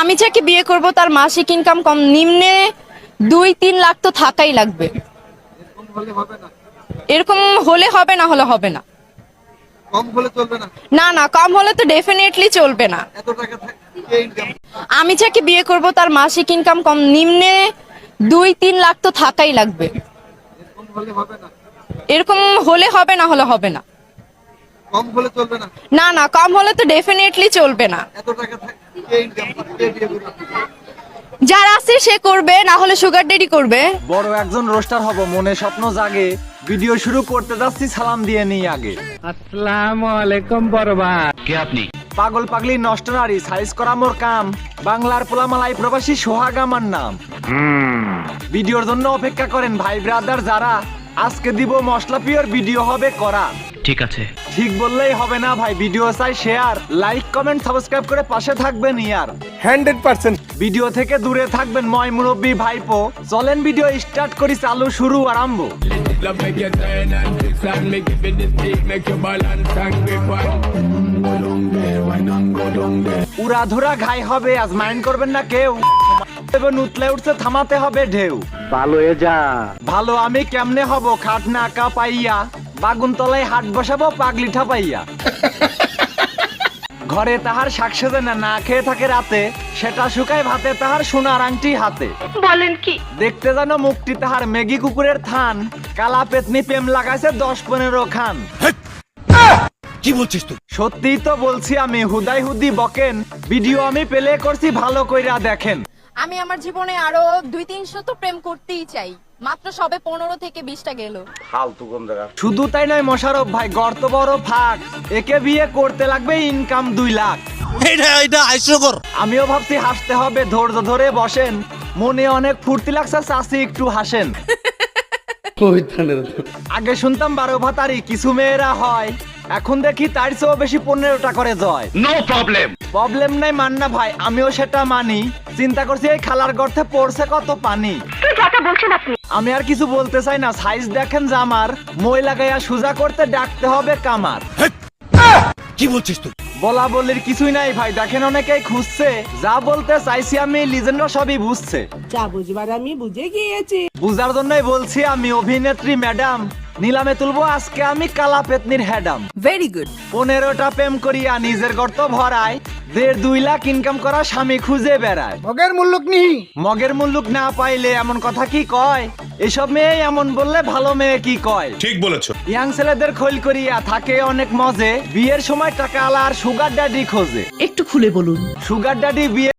আমি যাকে বিয়ে করব তার মাসিক ইনকাম কম নিম্নে দুই তিন লাখ তো থাকাই লাগবে। এরকম হলে হবে না হলে হবে না। না? না কম হলে তো ডেফিনেটলি চলবে না। আমি যাকে বিয়ে করব তার মাসিক ইনকাম কম নিম্নে দুই তিন লাখ তো থাকাই লাগবে। হলে হবে না? এরকম হলে হবে না হলে হবে না। কম হলে চলবে না? না না কম হলে তো ডেফিনেটলি চলবে না। এত টাকা থাকে ইনকাম কে বিয়ে করবে? যার আছে সে করবে না হলে সুগার ডেডি করবে। বড় একজন রোস্টার হব মনে স্বপ্ন জাগে। ভিডিও শুরু করতে যাচ্ছি সালাম দিয়ে নিই আগে। আসসালামু আলাইকুম বরবাদ। কে আপনি? পাগল পাগলি নষ্ট নারী সাইজ করা মোর কাম। বাংলার পোলামালাই প্রবাসী সোহাগ আমার নাম। ভিডিওর জন্য অপেক্ষা করেন ভাই ব্রাদার যারা। আজকে দিব মশলা পিওর ভিডিও হবে করা। ঠিক আছে। ঠিক বললেই হবে না ভাই ভিডিও চাই শেয়ার লাইক কমেন্ট সাবস্ক্রাইব করে পাশে থাকবেন ইয়ার। Hundred percent. ভিডিও থেকে দূরে থাকবেন ময় মুরব্বী ভাইপো। চলেন ভিডিও স্টার্ট করি চালু শুরু আরম্ভ। Love make you turn and twist make it with the stick, make you balance and grip on. Go down there, why not go down there? উড়াধুরা ঘাই হবে আজ মাইন্ড করবেন না কেউ। এবার উতলে উঠছে থামাতে হবে ঢেউ। ভালো হয়ে যা। ভালো আমি কেমনে হব খাট না পাইয়া বাগুন তলায় হাট বসাবো পাগলিঠা পাইয়া ঘরে তাহার শাক সেজে না না খেয়ে থাকে রাতে সেটা শুকায় ভাতে তাহার সোনার আংটি হাতে। বলেন কি? দেখতে জানো মুখটি তাহার মেগি কুকুরের থান। কালা পেতনি প্রেম লাগাইছে দশ পনেরো খান। কি বলছিস তুই? সত্যিই তো বলছি আমি হুদাই হুদি বকেন। ভিডিও আমি পেলে করছি ভালো কইরা দেখেন। আমি আমার জীবনে আরও দুই তিনশো তো প্রেম করতেই চাই। মাত্র সবে পনেরো থেকে বিশটা গেল। শুধু তাই নয় মোশারফ ভাই গর্ত বড় ফাঁক একে বিয়ে করতে লাগবে ইনকাম দুই লাখ। এটা এটা হাস্যকর আমিও ভাবছি হাসতে হবে ধৈর্য ধরে বসেন। মনে অনেক ফুর্তি লাগছে চাষি একটু হাসেন। আগে শুনতাম বারো ভাতারি কিছু মেয়েরা হয়। এখন দেখি তার চেয়েও বেশি পনেরোটা করে জয়। নো প্রবলেম প্রবলেম নাই মান্না ভাই আমিও সেটা মানি। চিন্তা করছি এই খালার গর্তে পড়ছে কত পানি। আমি আর কিছু বলতে চাই না। সাইজ দেখেন জামার মই লাগাইয়া সুজা করতে ডাকতে হবে কামার। কি বলছিস তুই? বলা বলির কিছুই নাই ভাই। দেখেন অনেকেই খুঁজছে। যা বলতে চাইছি আমি লিজেন্ডরা সবই বুঝছে। যা বুঝবার আমি বুঝে গিয়েছি। বুঝার জন্যই বলছি আমি অভিনেত্রী ম্যাডাম নিলামে তুলবো আজকে আমি কালা পেতনির হ্যাডাম ভেরি গুড পনেরোটা প্রেম করিয়া নিজের গর্ত ভরায় দেড় দুই লাখ ইনকাম করা স্বামী খুঁজে বেড়ায়। মগের মুল্লুক নি মগের মুল্লুক না পাইলে এমন কথা কি কয়? এসব মেয়ে এমন বললে ভালো মেয়ে কি কয়? ঠিক বলেছ। ইয়াং ছেলেদের খৈল করিয়া থাকে অনেক মজে বিয়ের সময় টাকা আলা আর সুগার ড্যাডি খোঁজে। একটু খুলে বলুন। সুগার ড্যাডি বিয়ে